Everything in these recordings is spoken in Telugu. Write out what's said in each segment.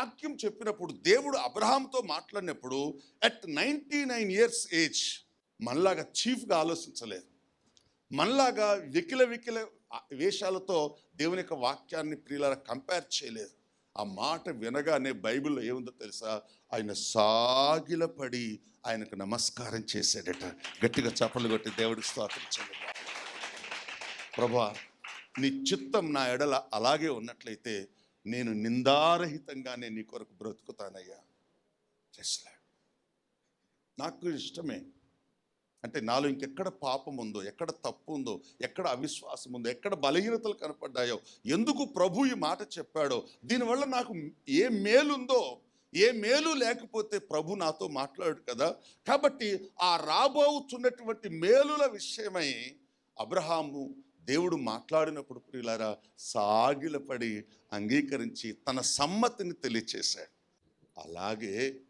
వాక్యం చెప్పినప్పుడు దేవుడు అబ్రహాంతో మాట్లాడినప్పుడు at ninety nine years age మనలాగా చీఫ్గా ఆలోచించలేదు. మనలాగా వికిల వికిల వేషాలతో దేవుని యొక్క వాక్యాన్ని ప్రియుల కంపేర్ చేయలేదు. ఆ మాట వినగానే బైబిల్లో ఏముందో తెలుసా? ఆయన సాగిలపడి ఆయనకు నమస్కారం చేశాడట. గట్టిగా చప్పలు కొట్టి దేవుడికి స్తోత్రించండి ప్రభా నీ చిత్తం నా ఎడల అలాగే ఉన్నట్లయితే నేను నిందారహితంగానే నీ కొరకు బ్రతుకుతానయ్యా. చేసలే నాకు ఇష్టమే. అంటే నాలో ఇంకెక్కడ పాపం ఉందో ఎక్కడ తప్పు ఉందో ఎక్కడ అవిశ్వాసం ఉందో ఎక్కడ బలహీనతలు కనపడ్డాయో ఎందుకు ప్రభు ఈ మాట చెప్పాడో దీనివల్ల నాకు ఏ మేలుందో ఏ మేలు లేకపోతే ప్రభు నాతో మాట్లాడు కదా. కాబట్టి ఆ రాబోతున్నటువంటి మేలుల విషయమై అబ్రహాము దేవుడు మాట్లాడినప్పుడు ప్రియులారా సాగిలపడి అంగీకరించి తన సమ్మతిని తెలియచేశాడు. అలాగే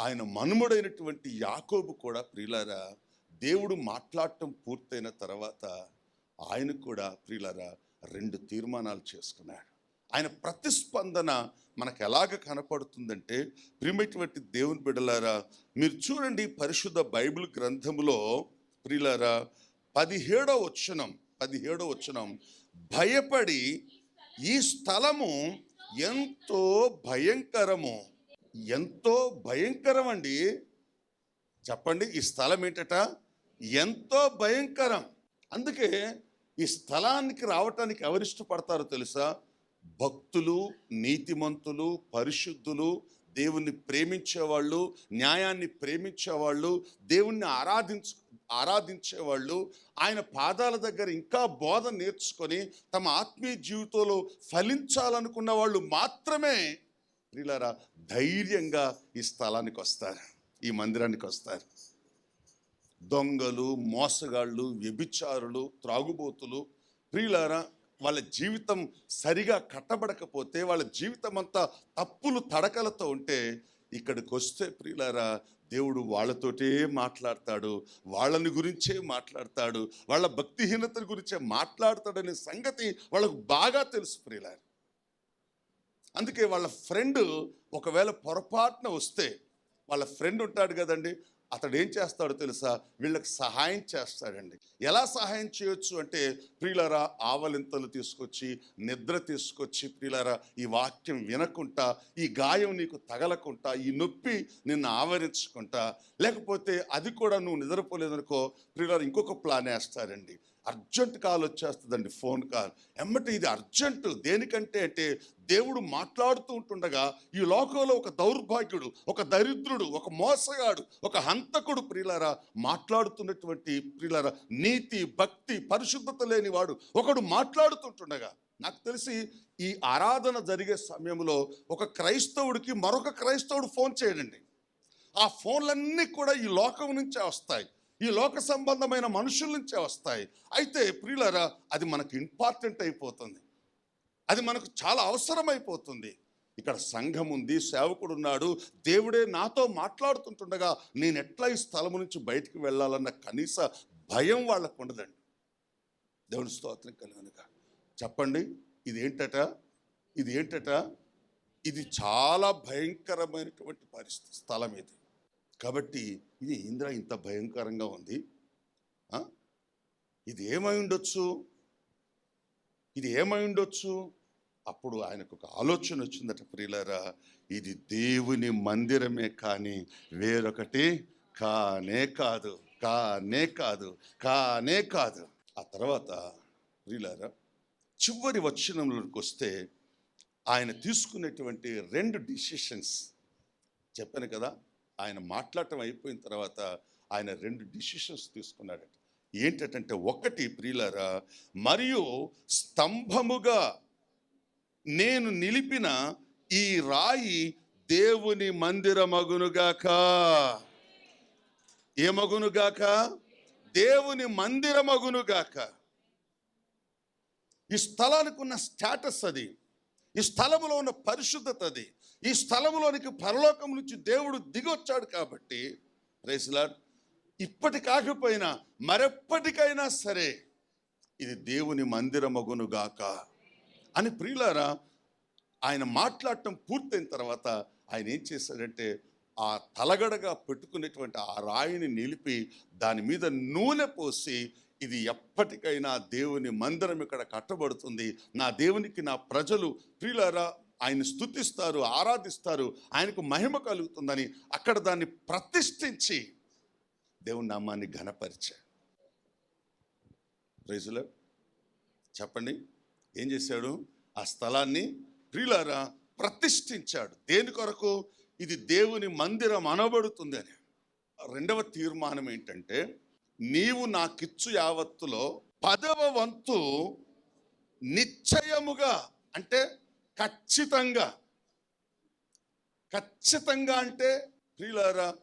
ఆయన మనుముడైనటువంటి యాకోబు కూడా ప్రియులారా దేవుడు మాట్లాడటం పూర్తయిన తర్వాత ఆయన కూడా ప్రియులారా రెండు తీర్మానాలు చేసుకున్నాడు. ఆయన ప్రతిస్పందన మనకు ఎలాగ కనపడుతుందంటే ప్రియమైనటువంటి దేవుని బిడలారా మీరు చూడండి పరిశుద్ధ బైబిల్ గ్రంథములో ప్రియులారా పదిహేడో వచనం పదిహేడో వచ్చిన భయపడి ఈ స్థలము ఎంతో భయంకరము. ఎంతో భయంకరం అండి చెప్పండి ఈ స్థలం ఏంటట? ఎంతో భయంకరం. అందుకే ఈ స్థలానికి రావటానికి ఎవరు ఇష్టపడతారో తెలుసా? భక్తులు నీతిమంతులు పరిశుద్ధులు దేవుణ్ణి ప్రేమించేవాళ్ళు న్యాయాన్ని ప్రేమించేవాళ్ళు దేవుణ్ణి ఆరాధించు ఆరాధించేవాళ్ళు. ఆయన పాదాల దగ్గర ఇంకా బోధ నేర్చుకొని తమ ఆత్మీయ జీవితంలో ఫలించాలనుకున్న వాళ్ళు మాత్రమే ప్రియులారా ధైర్యంగా ఈ స్థలానికి వస్తారు ఈ మందిరానికి వస్తారు. దొంగలు మోసగాళ్ళు వ్యభిచారులు త్రాగుబోతులు ప్రియులారా వాళ్ళ జీవితం సరిగా కట్టబడకపోతే వాళ్ళ జీవితం అంతా తప్పులు తడకలతో ఉంటే ఇక్కడికి వస్తే ప్రియులారా దేవుడు వాళ్ళతోటే మాట్లాడతాడు వాళ్ళని గురించే మాట్లాడతాడు వాళ్ళ భక్తిహీనత గురించే మాట్లాడతాడనే సంగతి వాళ్ళకు బాగా తెలుసు ప్రియులారా. అందుకే వాళ్ళ ఫ్రెండ్ ఒకవేళ పొరపాటున వస్తే వాళ్ళ ఫ్రెండ్ ఉంటాడు కదండి అతడు ఏం చేస్తాడో తెలుసా? వీళ్ళకి సహాయం చేస్తాడండి. ఎలా సహాయం చేయొచ్చు అంటే ప్రియులరా ఆవలింతలు తీసుకొచ్చి నిద్ర తీసుకొచ్చి ప్రియులరా ఈ వాక్యం వినకుంటా ఈ గాయం నీకు తగలకుంటా ఈ నొప్పి నిన్ను ఆవరించుకుంటా లేకపోతే అది కూడా నువ్వు నిద్రపోలేదనుకో ప్రియులరా ఇంకొక ప్లాన్ వేస్తారండి. అర్జెంట్ కాల్ వచ్చేస్తుందండి ఫోన్ కాల్. ఎమ్మటి ఇది అర్జెంట్ దేనికంటే అంటే దేవుడు మాట్లాడుతూ ఉంటుండగా ఈ లోకంలో ఒక దౌర్భాగ్యుడు ఒక దరిద్రుడు ఒక మోసగాడు ఒక హంతకుడు ప్రియులారా మాట్లాడుతున్నటువంటి ప్రియులారా నీతి భక్తి పరిశుద్ధత లేనివాడు ఒకడు మాట్లాడుతుంటుండగా నాకు తెలిసి ఈ ఆరాధన జరిగే సమయంలో ఒక క్రైస్తవుడికి మరొక క్రైస్తవుడు ఫోన్ చేయడండి. ఆ ఫోన్లన్నీ కూడా ఈ లోకం నుంచే వస్తాయి. ఈ లోక సంబంధమైన మనుషుల నుంచే వస్తాయి. అయితే ప్రియులరా అది మనకు ఇంపార్టెంట్ అయిపోతుంది. అది మనకు చాలా అవసరమైపోతుంది. ఇక్కడ సంఘం ఉంది సేవకుడు ఉన్నాడు దేవుడే నాతో మాట్లాడుతుంటుండగా నేను ఎట్లా ఈ స్థలం నుంచి బయటికి వెళ్ళాలన్న కనీస భయం వాళ్ళకు ఉండదండి. దేవుని స్తోత్రం కనుక చెప్పండి ఇది ఏంటట ఇది ఏంటట ఇది చాలా భయంకరమైనటువంటి పరిస్థితి స్థలం ఇది కాబట్టి ఇది ఇంద్ర ఇంత భయంకరంగా ఉంది. ఇది ఏమై ఉండొచ్చు? ఇది ఏమై ఉండొచ్చు? అప్పుడు ఆయనకు ఒక ఆలోచన వచ్చిందట ప్రియులరా ఇది దేవుని మందిరమే కానీ వేరొకటి కానే కాదు కానే కాదు కానే కాదు. ఆ తర్వాత ప్రియులారా చివరి వచ్చినంలోకి వస్తే ఆయన తీసుకునేటువంటి రెండు డిసిషన్స్ చెప్పాను కదా ఆయన మాట్లాడటం అయిపోయిన తర్వాత ఆయన రెండు డిసిషన్స్ తీసుకున్నాడట. ఏంటంటే ఒకటి ప్రియులరా మరియు స్తంభముగా నేను నిలిపిన ఈ రాయి దేవుని మందిరమగునుగాక. ఏమగునుగాక? దేవుని మందిరమగునుగాక. ఈ స్థలానికి ఉన్న స్టేటస్ అది. ఈ స్థలములో ఉన్న పరిశుద్ధత అది. ఈ స్థలంలోనికి పరలోకం నుంచి దేవుడు దిగొచ్చాడు కాబట్టి రైసులాడ్ ఇప్పటి కాకపోయినా మరెప్పటికైనా సరే ఇది దేవుని మందిరమగునుగాక అని ప్రియులారా ఆయన మాట్లాడటం పూర్తయిన తర్వాత ఆయన ఏం చేశాడంటే ఆ తలగడగా పెట్టుకునేటువంటి ఆ రాయిని నిలిపి దాని మీద నూనె పోసి ఇది ఎప్పటికైనా దేవుని మందిరం ఇక్కడ కట్టబడుతుంది. నా దేవునికి నా ప్రజలు ప్రియులారా ఆయన స్థుతిస్తారు ఆరాధిస్తారు ఆయనకు మహిమ కలుగుతుందని అక్కడ దాన్ని ప్రతిష్ఠించి దేవుని నామాన్ని ఘనపరిచే. ప్రైజులో చెప్పండి ఏం చేశాడు? ఆ స్థలాన్ని ప్రియులారా ప్రతిష్ఠించాడు. దేని కొరకు? ఇది దేవుని మందిరం అనబడుతుంది అని. రెండవ తీర్మానం ఏంటంటే నీవు నాకిచ్చు యావత్తులో పదవ వంతు నిశ్చయముగా అంటే ఖచ్చితంగా ఖచ్చితంగా అంటే ప్రియులారా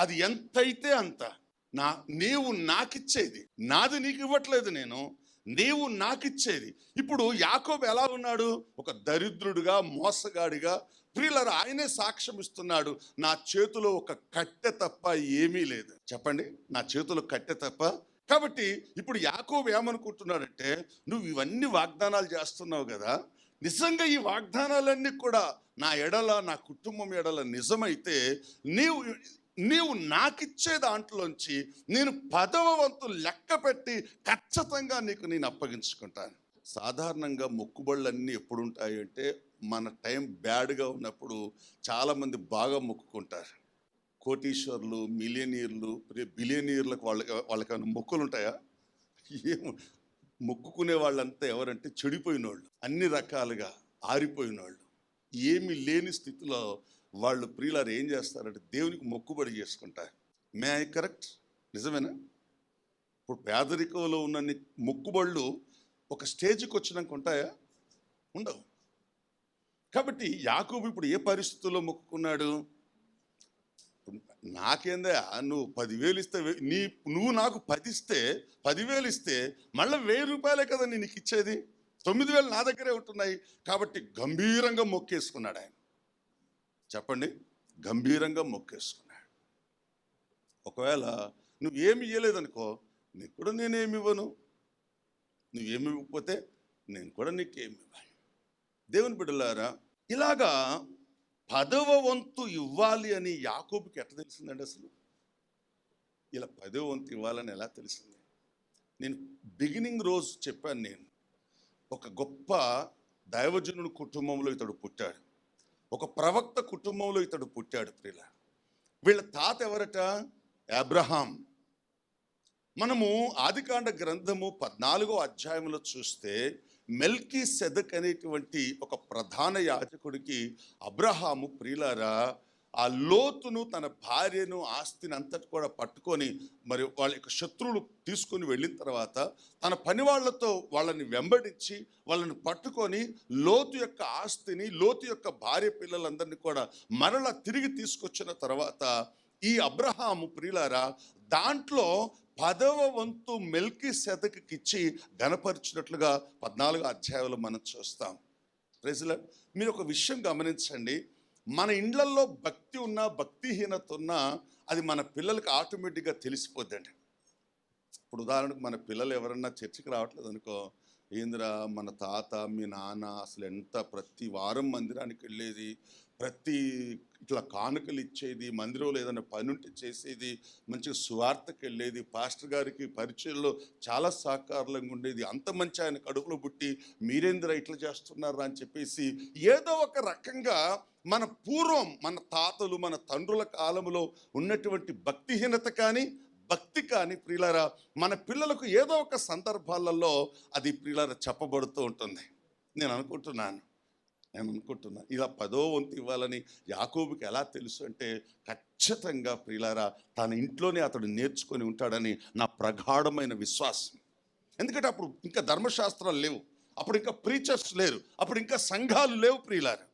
అది ఎంతైతే అంత నా నీవు నాకిచ్చేది నాది నీకు ఇవ్వట్లేదు నేను నీవు నాకిచ్చేది. ఇప్పుడు యాకోబు ఎలా ఉన్నాడు? ఒక దరిద్రుడిగా మోసగాడిగా ప్రియులరు ఆయనే సాక్ష్యం ఇస్తున్నాడు. నా చేతిలో ఒక కట్టె తప్ప ఏమీ లేదు. చెప్పండి నా చేతిలో కట్టె తప్ప? కాబట్టి ఇప్పుడు యాకోబు ఏమనుకుంటున్నాడంటే నువ్వు ఇవన్నీ వాగ్దానాలు చేస్తున్నావు కదా? నిజంగా ఈ వాగ్దానాలన్నీ కూడా నా ఎడల నా కుటుంబం ఎడల నిజమైతే నీవు నీవు నాకిచ్చే దాంట్లోంచి నేను పదవ వంతు లెక్క పెట్టి ఖచ్చితంగా నీకు నేను అప్పగించుకుంటాను. సాధారణంగా మొక్కుబళ్ళన్నీ ఎప్పుడు ఉంటాయి అంటే మన టైం బ్యాడ్గా ఉన్నప్పుడు చాలామంది బాగా మొక్కుకుంటారు. కోటీశ్వర్లు మిలియనీర్లు బిలియనీర్లకు వాళ్ళకి వాళ్ళకి మొక్కులు ఉంటాయా ఏం మొక్కుకునే వాళ్ళంతా ఎవరంటే చెడిపోయిన వాళ్ళు అన్ని రకాలుగా ఆరిపోయిన వాళ్ళు ఏమీ లేని స్థితిలో వాళ్ళు ప్రియులారు ఏం చేస్తారంటే దేవునికి మొక్కుబడి చేసుకుంటారు. May I correct? నిజమేనా? ఇప్పుడు పేదరికంలో ఉన్న మొక్కుబళ్ళు ఒక స్టేజ్కి వచ్చినాక ఉంటాయా? ఉండవు. కాబట్టి యాకూబు ఇప్పుడు ఏ పరిస్థితుల్లో మొక్కుకున్నాడు? నాకేందా నువ్వు పదివేలు ఇస్తే నీ నువ్వు నాకు పది ఇస్తే పదివేలు ఇస్తే మళ్ళీ వెయ్యి రూపాయలే కదా నేను నీకు ఇచ్చేది? తొమ్మిది వేలు నా దగ్గరే ఉంటున్నాయి. కాబట్టి గంభీరంగా మొక్కేసుకున్నాడు ఆయన. చెప్పండి గంభీరంగా మొక్కేసుకున్నాడు. ఒకవేళ నువ్వు ఏమి ఇవ్వలేదనుకో నీకు కూడా నేనేమి ఇవ్వను. నువ్వేమి ఇవ్వకపోతే నేను కూడా నీకేమి ఇవ్వాలి దేవుని బిడ్డలారా ఇలాగా పదవ వంతు ఇవ్వాలి అని యాకోబుకి ఎట్లా తెలిసిందండి అసలు? ఇలా పదవ వంతు ఇవ్వాలని ఎలా తెలిసింది? నేను బిగినింగ్ రోజు చెప్పాను నేను ఒక గొప్ప దైవజనుడి కుటుంబంలో ఇతడు పుట్టాడు. ఒక ప్రవక్త కుటుంబంలో ఇతడు పుట్టాడు ప్రియుల వీళ్ళ తాత ఎవరట? అబ్రహాం. మనము ఆదికాండ గ్రంథము పద్నాలుగో అధ్యాయంలో చూస్తే మెల్కీ సెదక్ అనేటువంటి ఒక ప్రధాన యాజకుడికి అబ్రహాము ప్రియులారా ఆ లోతును తన భార్యను ఆస్తిని అంతటి కూడా పట్టుకొని మరి వాళ్ళ యొక్క శత్రువులు తీసుకొని వెళ్ళిన తర్వాత తన పని వాళ్ళతో వాళ్ళని వెంబడించి వాళ్ళని పట్టుకొని లోతు యొక్క ఆస్తిని లోతు యొక్క భార్య పిల్లలందరినీ కూడా మరలా తిరిగి తీసుకొచ్చిన తర్వాత ఈ అబ్రహాము ప్రియులారా దాంట్లో పదవ వంతు మెల్కి ఇచ్చి ఘనపరిచినట్లుగా పద్నాలుగు అధ్యాయంలో మనం చూస్తాం. ప్రజల మీరు ఒక విషయం గమనించండి. మన ఇండ్లల్లో భక్తి ఉన్నా భక్తిహీనత ఉన్నా అది మన పిల్లలకి ఆటోమేటిక్గా తెలిసిపోద్దండి. ఇప్పుడు ఉదాహరణకు మన పిల్లలు ఎవరన్నా చర్చికి రావట్లేదు అనుకో ఏందిరా మన తాత మీ నాన్న అసలు ఎంత ప్రతి వారం మందిరానికి వెళ్ళేది ప్రతి ఇట్లా కానుకలు ఇచ్చేది మందిరంలో ఏదైనా పని ఉంటే చేసేది మంచిగా సువార్తకు వెళ్ళేది పాస్టర్ గారికి పరిచయంలో చాలా సహకారంగా ఉండేది అంత మంచి ఆయన కడుపులో పుట్టి మీరేందిరా ఇట్లా చేస్తున్నారా? అని చెప్పేసి ఏదో ఒక రకంగా మన పూర్వం మన తాతలు మన తండ్రుల కాలంలో ఉన్నటువంటి భక్తిహీనత కానీ భక్తి కానీ ప్రియులారా మన పిల్లలకు ఏదో ఒక సందర్భాలలో అది ప్రియులారా చెప్పబడుతూ ఉంటుంది. నేను అనుకుంటున్నాను. నేను అనుకుంటున్నాను. ఇలా పదో వంతు ఇవ్వాలని యాకోబుకి ఎలా తెలుసు అంటే ఖచ్చితంగా ప్రియులారా తన ఇంట్లోనే అతడు నేర్చుకొని ఉంటాడని నా ప్రగాఢమైన విశ్వాసం. ఎందుకంటే అప్పుడు ఇంకా ధర్మశాస్త్రాలు లేవు. అప్పుడు ఇంకా ప్రీచర్స్ లేరు. అప్పుడు ఇంకా సంఘాలు లేవు ప్రియులారా.